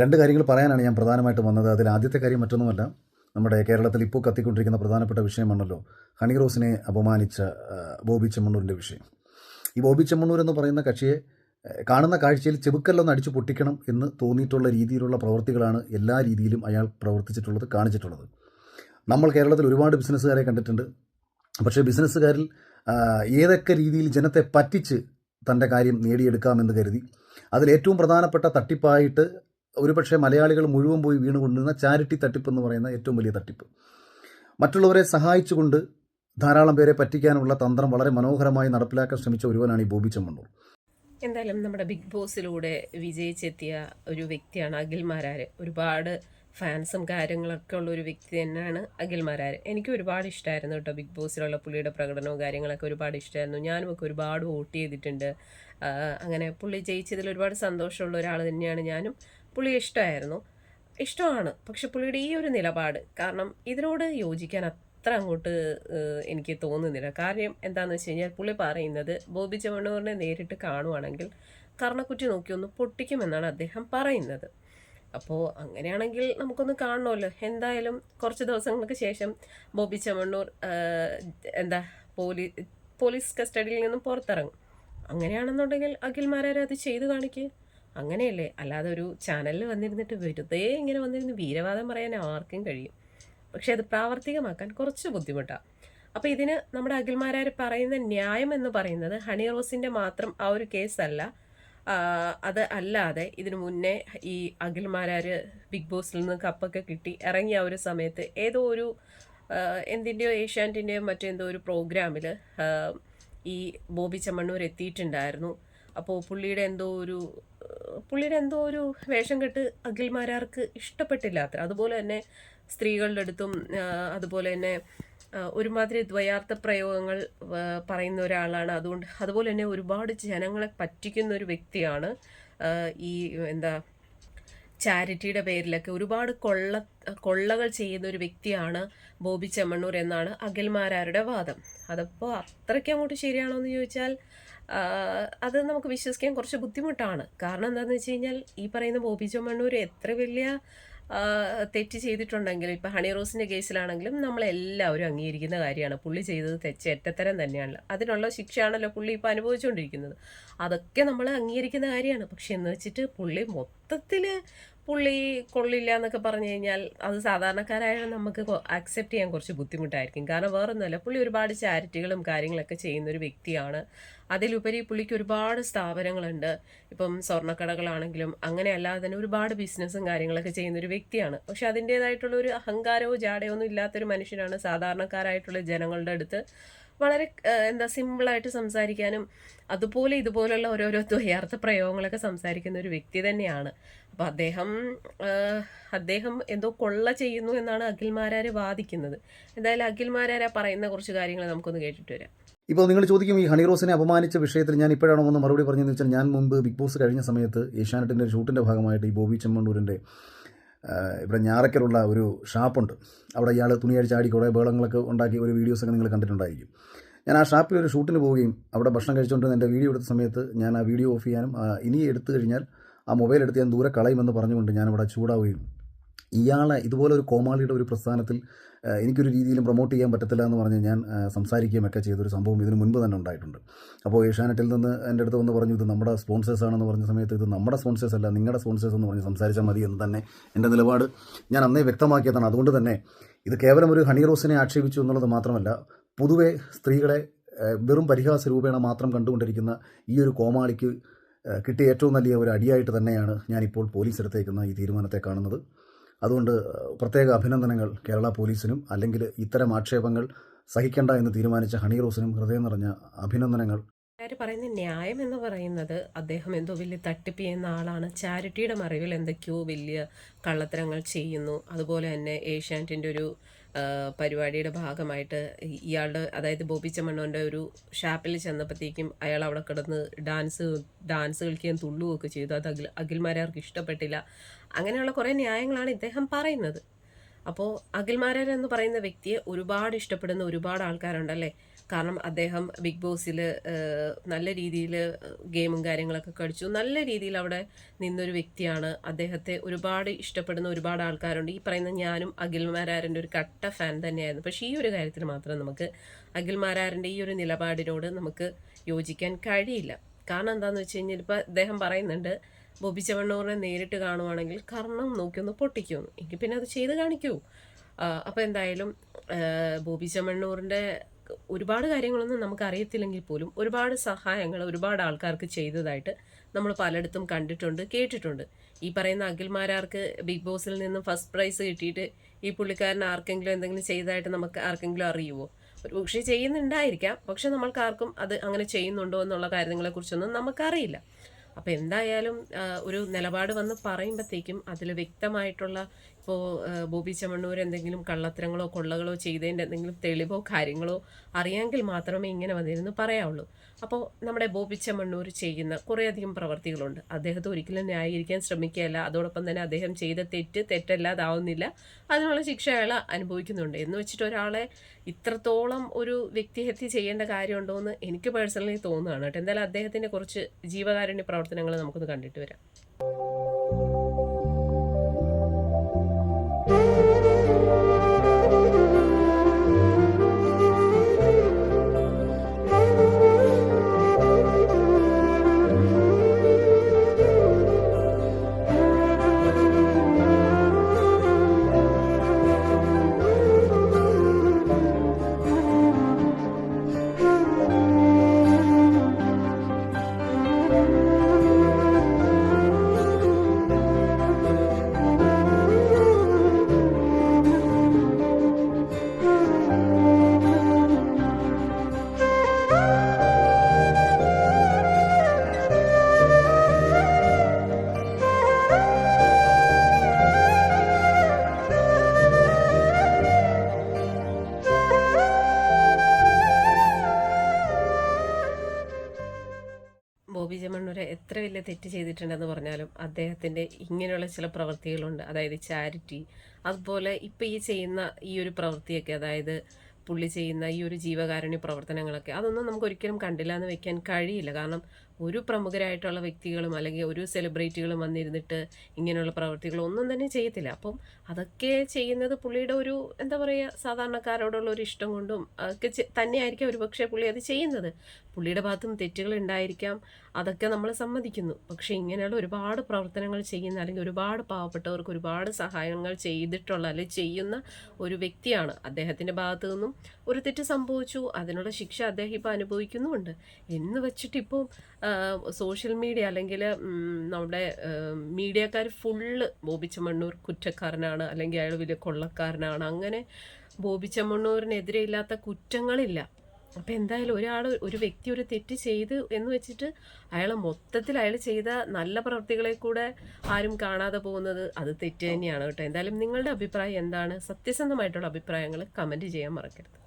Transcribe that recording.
രണ്ട് കാര്യങ്ങൾ പറയാനാണ് ഞാൻ പ്രധാനമായിട്ടും വന്നത്. അതിൽ ആദ്യത്തെ കാര്യം മറ്റൊന്നുമല്ല. നമ്മുടെ കേരളത്തിൽ ഇപ്പോൾ കത്തിക്കൊണ്ടിരിക്കുന്ന പ്രധാനപ്പെട്ട വിഷയമാണല്ലോ ഹണി റോസിനെ അപമാനിച്ച ബോബി ചെമ്മണ്ണൂരിന്റെ വിഷയം. ഈ ബോബി ചെമ്മണ്ണൂർ എന്ന് പറയുന്ന കക്ഷിയെ കാണുന്ന കാഴ്ചയിൽ ചെബുക്കല്ലൊന്ന് അടിച്ചു പൊട്ടിക്കണം എന്ന് തോന്നിയിട്ടുള്ള രീതിയിലുള്ള പ്രവൃത്തികളാണ് എല്ലാ രീതിയിലും അയാൾ പ്രവർത്തിച്ചിട്ടുള്ളത് കാണിച്ചിട്ടുള്ളത്. നമ്മൾ കേരളത്തിൽ ഒരുപാട് ബിസിനസ്സുകാരെ കണ്ടിട്ടുണ്ട്. പക്ഷേ ബിസിനസ്സുകാരിൽ ഏതൊക്കെ രീതിയിൽ ജനത്തെ പറ്റിച്ച് തന്റെ കാര്യം നേടിയെടുക്കാമെന്ന് കരുതി അതിലേറ്റവും പ്രധാനപ്പെട്ട തട്ടിപ്പായിട്ട് ഒരുപക്ഷെ മലയാളികൾ മുഴുവൻ പോയി വീണുകൊണ്ടിരുന്ന ചാരിറ്റി തട്ടിപ്പ് എന്ന് പറയുന്ന ഏറ്റവും വലിയ തട്ടിപ്പ്. മറ്റുള്ളവരെ സഹായിച്ചുകൊണ്ട് ധാരാളം പേരെ പറ്റിക്കാനുള്ള തന്ത്രം വളരെ മനോഹരമായി നടപ്പിലാക്കാൻ ശ്രമിച്ച ഒരുവനാണ് ഈ ബോബി ചെമ്മണ്ണൂർ. എന്തായാലും നമ്മുടെ ബിഗ് ബോസിലൂടെ വിജയിച്ചെത്തിയ ഒരു വ്യക്തിയാണ് അഖിൽ മാരാര്. ഒരുപാട് ഫാൻസും കാര്യങ്ങളൊക്കെ ഉള്ള ഒരു വ്യക്തി തന്നെയാണ് അഖിൽ മാരാര്. എനിക്ക് ഒരുപാട് ഇഷ്ടമായിരുന്നു കേട്ടോ ബിഗ് ബോസിലുള്ള പുള്ളിയുടെ പ്രകടനവും കാര്യങ്ങളൊക്കെ ഒരുപാട് ഇഷ്ടമായിരുന്നു ഞാനും ഒക്കെ ഒരുപാട് വോട്ട് ചെയ്തിട്ടുണ്ട്. അങ്ങനെ പുള്ളി ജയിച്ചതിൽ ഒരുപാട് സന്തോഷമുള്ള ഒരാൾ തന്നെയാണ് ഞാനും. പുള്ളിയെ ഇഷ്ടമായിരുന്നു ഇഷ്ടമാണ്. പക്ഷെ പുള്ളിയുടെ ഈ ഒരു നിലപാട് കാരണം ഇതിനോട് യോജിക്കാൻ അത്ര അങ്ങോട്ട് എനിക്ക് തോന്നുന്നില്ല. കാര്യം എന്താണെന്ന് വെച്ച് കഴിഞ്ഞാൽ പുള്ളി പറയുന്നത് ബോബി ചവണ്ണൂറിനെ നേരിട്ട് കാണുവാണെങ്കിൽ കർണക്കുറ്റി നോക്കി ഒന്ന് പൊട്ടിക്കുമെന്നാണ് അദ്ദേഹം പറയുന്നത്. അപ്പോൾ അങ്ങനെയാണെങ്കിൽ നമുക്കൊന്ന് കാണണമല്ലോ. എന്തായാലും കുറച്ച് ദിവസങ്ങൾക്ക് ശേഷം ബോബി ചവണ്ണൂർ എന്താ പോലീ പോലീസ് കസ്റ്റഡിയിൽ നിന്നും പുറത്തിറങ്ങും. അങ്ങനെയാണെന്നുണ്ടെങ്കിൽ അഖിൽമാരെ അത് ചെയ്തു കാണിക്കുക അങ്ങനെയല്ലേ? അല്ലാതെ ഒരു ചാനലിൽ വന്നിരുന്നിട്ട് വെറുതെ ഇങ്ങനെ വന്നിരുന്ന് വീരവാദം പറയാൻ ആർക്കും കഴിയും. പക്ഷെ അത് പ്രാവർത്തികമാക്കാൻ കുറച്ച് ബുദ്ധിമുട്ടാണ് അപ്പോൾ ഇതിന് നമ്മുടെ അഖിൽമാരാർ പറയുന്ന ന്യായം എന്ന് പറയുന്നത് ഹണി റോസിന്റെ മാത്രം ആ ഒരു കേസല്ല. അത് അല്ലാതെ ഇതിനു മുന്നേ ഈ അഖിൽമാരാർ ബിഗ് ബോസിൽ നിന്ന് കപ്പൊക്കെ കിട്ടി ഇറങ്ങിയ ഒരു സമയത്ത് ഏതോ ഒരു എന്തിന്റെയോ ഏഷ്യാനെറ്റിന്റെയോ മറ്റെന്തോ ഒരു പ്രോഗ്രാമിൽ ഈ ബോബി ചമ്മണ്ണൂർ എത്തിയിട്ടുണ്ടായിരുന്നു. അപ്പോൾ പുള്ളിയുടെ എന്തോ ഒരു പുള്ളിയുടെ എന്തോ ഒരു വേഷം കെട്ട് അഖിൽമാരാർക്ക് ഇഷ്ടപ്പെട്ടില്ല അത്ര. അതുപോലെ തന്നെ സ്ത്രീകളുടെ അടുത്തും അതുപോലെ തന്നെ ഒരുമാതിരി ദ്വയാർത്ഥ പ്രയോഗങ്ങൾ പറയുന്ന ഒരാളാണ്. അതുകൊണ്ട് അതുപോലെ തന്നെ ഒരുപാട് ജനങ്ങളെ പറ്റിക്കുന്ന ഒരു വ്യക്തിയാണ് ഈ എന്താ ചാരിറ്റിയുടെ പേരിലൊക്കെ ഒരുപാട് കൊള്ള കൊള്ളകൾ ചെയ്യുന്ന ഒരു വ്യക്തിയാണ് ബോബി ചെമ്മണ്ണൂർ എന്നാണ് അഖിൽമാരാരുടെ വാദം. അതപ്പോൾ അത്രയ്ക്ക് അങ്ങോട്ട് ശരിയാണോ എന്ന് ചോദിച്ചാൽ അത് നമുക്ക് വിശ്വസിക്കാൻ കുറച്ച് ബുദ്ധിമുട്ടാണ്. കാരണം എന്താണെന്ന് വെച്ച് കഴിഞ്ഞാൽ ഈ പറയുന്ന ബോബി ജോ മണ്ണൂർ എത്ര വലിയ തെറ്റ് ചെയ്തിട്ടുണ്ടെങ്കിലും ഇപ്പം ഹണി റോസിന്റെ കേസിലാണെങ്കിലും നമ്മളെല്ലാവരും അംഗീകരിക്കുന്ന കാര്യമാണ്. പുള്ളി ചെയ്തത് തെറ്റ് എറ്റത്തരം തന്നെയാണല്ലോ. അതിനുള്ള ശിക്ഷയാണല്ലോ പുള്ളി ഇപ്പോൾ അനുഭവിച്ചുകൊണ്ടിരിക്കുന്നത് അതൊക്കെ നമ്മൾ അംഗീകരിക്കുന്ന കാര്യമാണ്. പക്ഷെ എന്ന് വെച്ചിട്ട് പുള്ളി മൊത്തത്തിൽ പുള്ളി കൊള്ളില്ല എന്നൊക്കെ പറഞ്ഞു കഴിഞ്ഞാൽ അത് സാധാരണക്കാരായ നമുക്ക് അക്സെപ്റ്റ് ചെയ്യാൻ കുറച്ച് ബുദ്ധിമുട്ടായിരിക്കും. കാരണം വേറൊന്നുമല്ല പുള്ളി ഒരുപാട് ചാരിറ്റികളും കാര്യങ്ങളൊക്കെ ചെയ്യുന്ന ഒരു വ്യക്തിയാണ്. അതിലുപരി പുള്ളിക്ക് ഒരുപാട് സ്ഥാപനങ്ങളുണ്ട്. ഇപ്പം സ്വർണക്കടകളാണെങ്കിലും അങ്ങനെ അല്ലാതെ തന്നെ ഒരുപാട് ബിസിനസ്സും കാര്യങ്ങളൊക്കെ ചെയ്യുന്ന ഒരു വ്യക്തിയാണ്. പക്ഷെ അതിന്റേതായിട്ടുള്ള ഒരു അഹങ്കാരമോ ജാടയോ ഒന്നും ഇല്ലാത്തൊരു മനുഷ്യനാണ് സാധാരണക്കാരായിട്ടുള്ള ജനങ്ങളുടെ അടുത്ത്. വളരെ എന്താ സിമ്പിളായിട്ട് സംസാരിക്കാനും അതുപോലെ ഇതുപോലുള്ള ഓരോരോ ദ്വയാർത്ഥ പ്രയോഗങ്ങളൊക്കെ സംസാരിക്കുന്ന ഒരു വ്യക്തി തന്നെയാണ്. അപ്പോൾ അദ്ദേഹം അദ്ദേഹം എന്തോ കൊള്ള ചെയ്യുന്നു എന്നാണ് അഖിൽമാരാര് വാദിക്കുന്നത്. എന്തായാലും അഖിൽമാരാര പറയുന്ന കുറച്ച് കാര്യങ്ങൾ നമുക്കൊന്ന് കേട്ടിട്ട് വരാം. ഇപ്പോൾ നിങ്ങൾ ചോദിക്കും ഈ ഹണി റോസിനെ അപമാനിച്ച വിഷയത്തിൽ ഞാൻ ഇപ്പോഴാണോ ഒന്ന് മറുപടി പറഞ്ഞതെന്ന് വെച്ചാൽ ഞാൻ മുമ്പ് ബിഗ് ബോസ് കഴിഞ്ഞ സമയത്ത് ഏഷ്യാനെറ്റിന്റെ ഷൂട്ടിന്റെ ഭാഗമായിട്ട് ഈ ബോബി ചെമ്മണ്ണൂരിന്റെ ഇവിടെ ഞാറക്കലുള്ള ഒരു ഷാപ്പുണ്ട്. അവിടെ ഇയാൾ തുണിയടിച്ച് ചാടി കുറേ ബഹളങ്ങളൊക്കെ ഉണ്ടാക്കി ഒരു വീഡിയോസൊക്കെ നിങ്ങൾ കണ്ടിട്ടുണ്ടായിരിക്കും. ഞാൻ ആ ഷാപ്പിൽ ഒരു ഷൂട്ടിന് പോവുകയും അവിടെ ഭക്ഷണം കഴിച്ചുകൊണ്ട് എന്റെ വീഡിയോ എടുത്ത സമയത്ത് ഞാൻ ആ വീഡിയോ ഓഫ് ചെയ്യാനും ഇനി എടുത്തു കഴിഞ്ഞാൽ ആ മൊബൈൽ എടുത്ത് ഞാൻ ദൂരെ കളയുമെന്ന് പറഞ്ഞുകൊണ്ട് ഞാനവിടെ ചൂടാവുകയും ഇയാളെ ഇതുപോലെ ഒരു കോമാളിയുടെ ഒരു പ്രസ്ഥാനത്തിൽ എനിക്കൊരു രീതിയിലും പ്രൊമോട്ട് ചെയ്യാൻ പറ്റത്തില്ല എന്ന് പറഞ്ഞ് ഞാൻ സംസാരിക്കുകയൊക്കെ ചെയ്തൊരു സംഭവം ഇതിന് മുൻപ് തന്നെ ഉണ്ടായിട്ടുണ്ട്. അപ്പോൾ ഏഷ്യാനെറ്റിൽ നിന്ന് എന്റെ അടുത്ത് വന്ന് പറഞ്ഞു ഇത് നമ്മുടെ സ്പോൺസേഴ്സ് ആണെന്ന് പറഞ്ഞ സമയത്ത് ഇത് നമ്മുടെ സ്പോൺസേഴ്സ് അല്ല നിങ്ങളുടെ സ്പോൺസേഴ്സ് എന്ന് പറഞ്ഞ് സംസാരിച്ചാൽ മതി എന്ന് തന്നെ എന്റെ നിലപാട് ഞാൻ അന്നേ വ്യക്തമാക്കിയതാണ്. അതുകൊണ്ട് തന്നെ ഇത് കേവലം ഒരു ഹണി റോസിനെ ആക്ഷേപിച്ചു എന്നുള്ളത് മാത്രമല്ല പൊതുവെ സ്ത്രീകളെ വെറും പരിഹാസ രൂപേണ മാത്രം കണ്ടുകൊണ്ടിരിക്കുന്ന ഈ ഒരു കോമാളിക്ക് കിട്ടിയ ഏറ്റവും വലിയ ഒരു അടിയായിട്ട് തന്നെയാണ് ഞാനിപ്പോൾ പോലീസ് എടുത്തേക്കുന്ന ഈ തീരുമാനത്തെ കാണുന്നത്. അതുകൊണ്ട് പ്രത്യേക അഭിനന്ദനങ്ങൾ കേരള പോലീസിനും അല്ലെങ്കിൽ ഇത്തരം ആക്ഷേപങ്ങൾ സഹിക്കണ്ട എന്ന് തീരുമാനിച്ച ഹണി റോസിനും ഹൃദയം നിറഞ്ഞ അഭിനന്ദനങ്ങൾ. ആര് പറയുന്ന ന്യായം എന്ന് പറയുന്നത് അദ്ദേഹം എന്തോ വലിയ തട്ടിപ്പ് ചെയ്യുന്ന ആളാണ്. ചാരിറ്റിയുടെ മറിവിൽ എന്തൊക്കെയോ വലിയ കള്ളത്തരങ്ങൾ ചെയ്യുന്നു. അതുപോലെ തന്നെ ഏഷ്യാനെറ്റിന്റെ ഒരു പരിപാടിയുടെ ഭാഗമായിട്ട് ഇയാളുടെ അതായത് ബോബി ചമ്മണ്ണോന്റെ ഒരു ഷാപ്പിൽ ചെന്നപ്പോഴത്തേക്കും അയാൾ അവിടെ കിടന്ന് ഡാൻസ് ഡാൻസ് കളിക്കുകയും തുള്ളുകയൊക്കെ ചെയ്തു. അത് അഖിൽ അഖിൽമാരാർക്ക് ഇഷ്ടപ്പെട്ടില്ല. അങ്ങനെയുള്ള കുറേ ന്യായങ്ങളാണ് ഇദ്ദേഹം പറയുന്നത്. അപ്പോൾ അഖിൽമാരാർ എന്ന് പറയുന്ന വ്യക്തിയെ ഒരുപാട് ഇഷ്ടപ്പെടുന്ന ഒരുപാട് ആൾക്കാരുണ്ടല്ലേ? കാരണം അദ്ദേഹം ബിഗ് ബോസിൽ നല്ല രീതിയിൽ ഗെയിമും കാര്യങ്ങളൊക്കെ കളിച്ചു. നല്ല രീതിയിൽ അവിടെ നിന്നൊരു വ്യക്തിയാണ്. അദ്ദേഹത്തെ ഒരുപാട് ഇഷ്ടപ്പെടുന്ന ഒരുപാട് ആൾക്കാരുണ്ട്. ഈ പറയുന്ന ഞാനും അഖിൽ മാരാറിന്റെ ഒരു കട്ട ഫാൻ തന്നെയായിരുന്നു. പക്ഷേ ഈ ഒരു കാര്യത്തിൽ മാത്രം നമുക്ക് അഖിൽ മാരാറിന്റെ ഈ ഒരു നിലപാടിനോട് നമുക്ക് യോജിക്കാൻ കഴിയില്ല. കാരണം എന്താണെന്ന് വെച്ച് കഴിഞ്ഞാൽ ഇപ്പോൾ അദ്ദേഹം പറയുന്നുണ്ട് ബോബി ചവണ്ണൂറിനെ നേരിട്ട് കാണുവാണെങ്കിൽ കർണം നോക്കിയൊന്ന് പൊട്ടിക്കുമെന്ന് എങ്കിൽ പിന്നെ അത് ചെയ്ത് കാണിക്കൂ. അപ്പോൾ എന്തായാലും ബോബി ചെമ്മണ്ണൂറിന്റെ ഒരുപാട് കാര്യങ്ങളൊന്നും നമുക്ക് അറിയത്തില്ലെങ്കിൽ പോലും ഒരുപാട് സഹായങ്ങൾ ഒരുപാട് ആൾക്കാർക്ക് ചെയ്തതായിട്ട് നമ്മൾ പലയിടത്തും കണ്ടിട്ടുണ്ട് കേട്ടിട്ടുണ്ട്. ഈ പറയുന്ന അഖിൽമാരാർക്ക് ബിഗ് ബോസിൽ നിന്നും ഫസ്റ്റ് പ്രൈസ് കിട്ടിയിട്ട് ഈ പുള്ളിക്കാരൻ ആർക്കെങ്കിലും എന്തെങ്കിലും ചെയ്തതായിട്ട് നമുക്ക് ആർക്കെങ്കിലും അറിയുമോ പക്ഷേ ചെയ്യുന്നുണ്ടായിരിക്കാം. പക്ഷെ നമ്മൾക്ക് ആർക്കും അത് അങ്ങനെ ചെയ്യുന്നുണ്ടോ എന്നുള്ള കാര്യങ്ങളെക്കുറിച്ചൊന്നും നമുക്കറിയില്ല. അപ്പോൾ എന്തായാലും ഒരു നിലപാട് വന്ന് പറയുമ്പോഴത്തേക്കും അതിൽ വ്യക്തമായിട്ടുള്ള ഇപ്പോൾ ബോബി ചമണ്ണൂർ എന്തെങ്കിലും കള്ളത്തരങ്ങളോ കൊള്ളകളോ ചെയ്തതിന്റെ എന്തെങ്കിലും തെളിവോ കാര്യങ്ങളോ അറിയാമെങ്കിൽ മാത്രമേ ഇങ്ങനെ വന്നിരുന്നു പറയാവുള്ളൂ. അപ്പോൾ നമ്മുടെ ബോബി ചമണ്ണൂർ ചെയ്യുന്ന കുറേയധികം പ്രവർത്തികളുണ്ട്. അദ്ദേഹത്തെ ഒരിക്കലും ന്യായീകരിക്കാൻ ശ്രമിക്കുകയല്ല. അതോടൊപ്പം തന്നെ അദ്ദേഹം ചെയ്ത തെറ്റ് തെറ്റല്ലാതാവുന്നില്ല. അതിനുള്ള ശിക്ഷ അയാൾ അനുഭവിക്കുന്നുണ്ട്. എന്ന് വെച്ചിട്ട് ഒരാളെ ഇത്രത്തോളം ഒരു വ്യക്തിഹത്യ ചെയ്യേണ്ട കാര്യമുണ്ടോ എന്ന് എനിക്ക് പേഴ്സണലി തോന്നുകയാണ് കേട്ടോ. എന്തായാലും അദ്ദേഹത്തിന്റെ കുറച്ച് ജീവകാരുണ്യ പ്രവർത്തനങ്ങൾ നമുക്കൊന്ന് കണ്ടിട്ട് വരാം. എത്ര വലിയ തെറ്റ് ചെയ്തിട്ടുണ്ടെന്ന് പറഞ്ഞാലും അദ്ദേഹത്തിന്റെ ഇങ്ങനെയുള്ള ചില പ്രവൃത്തികളുണ്ട് അതായത് ചാരിറ്റി. അതുപോലെ ഇപ്പോൾ ഈ ചെയ്യുന്ന ഈ ഒരു പ്രവൃത്തിയൊക്കെ അതായത് പുള്ളി ചെയ്യുന്ന ഈ ഒരു ജീവകാരുണ്യ പ്രവർത്തനങ്ങളൊക്കെ അതൊന്നും നമുക്ക് ഒരിക്കലും കണ്ടില്ല എന്ന് വെക്കാൻ കഴിയില്ല. കാരണം ഒരു പ്രമുഖരായിട്ടുള്ള വ്യക്തികളും അല്ലെങ്കിൽ ഒരു സെലിബ്രിറ്റികളും വന്നിരുന്നിട്ട് ഇങ്ങനെയുള്ള പ്രവർത്തികളും ഒന്നും തന്നെ ചെയ്യത്തില്ല. അപ്പം അതൊക്കെ ചെയ്യുന്നത് പുള്ളിയുടെ ഒരു എന്താ പറയുക സാധാരണക്കാരോടുള്ള ഒരു ഇഷ്ടം കൊണ്ടും ഒക്കെ തന്നെയായിരിക്കും ഒരുപക്ഷെ പുള്ളി അത് ചെയ്യുന്നത്. പുള്ളിയുടെ ഭാഗത്തും തെറ്റുകൾ ഉണ്ടായിരിക്കാം അതൊക്കെ നമ്മൾ സമ്മതിക്കുന്നു. പക്ഷേ ഇങ്ങനെയുള്ള ഒരുപാട് പ്രവർത്തനങ്ങൾ ചെയ്യുന്ന അല്ലെങ്കിൽ ഒരുപാട് പാവപ്പെട്ടവർക്ക് ഒരുപാട് സഹായങ്ങൾ ചെയ്തിട്ടുള്ള അല്ലെങ്കിൽ ചെയ്യുന്ന ഒരു വ്യക്തിയാണ്. അദ്ദേഹത്തിന്റെ ഭാഗത്തു നിന്നും ഒരു തെറ്റ് സംഭവിച്ചു അതിനുള്ള ശിക്ഷ അദ്ദേഹം ഇപ്പോൾ അനുഭവിക്കുന്നുമുണ്ട്. എന്ന് വെച്ചിട്ട് ഇപ്പോൾ സോഷ്യൽ മീഡിയ അല്ലെങ്കിൽ നമ്മുടെ മീഡിയക്കാർ ഫുള്ള് ബോബി ചെമ്മണ്ണൂർ കുറ്റക്കാരനാണ് അല്ലെങ്കിൽ അയാൾ വലിയ കൊള്ളക്കാരനാണ്. അങ്ങനെ ബോബി ചെമ്മണ്ണൂരിനെതിരെ ഇല്ലാത്ത കുറ്റങ്ങളില്ല. അപ്പം എന്തായാലും ഒരാൾ ഒരു വ്യക്തി ഒരു തെറ്റ് ചെയ്ത് എന്ന് വെച്ചിട്ട് അയാൾ മൊത്തത്തിൽ അയാൾ ചെയ്ത നല്ല പ്രവൃത്തികളെ കൂടെ ആരും കാണാതെ പോകുന്നത് അത് തെറ്റ് തന്നെയാണ് കേട്ടോ. എന്തായാലും നിങ്ങളുടെ അഭിപ്രായം എന്താണ്? സത്യസന്ധമായിട്ടുള്ള അഭിപ്രായങ്ങൾ കമന്റ് ചെയ്യാൻ മറക്കരുത്.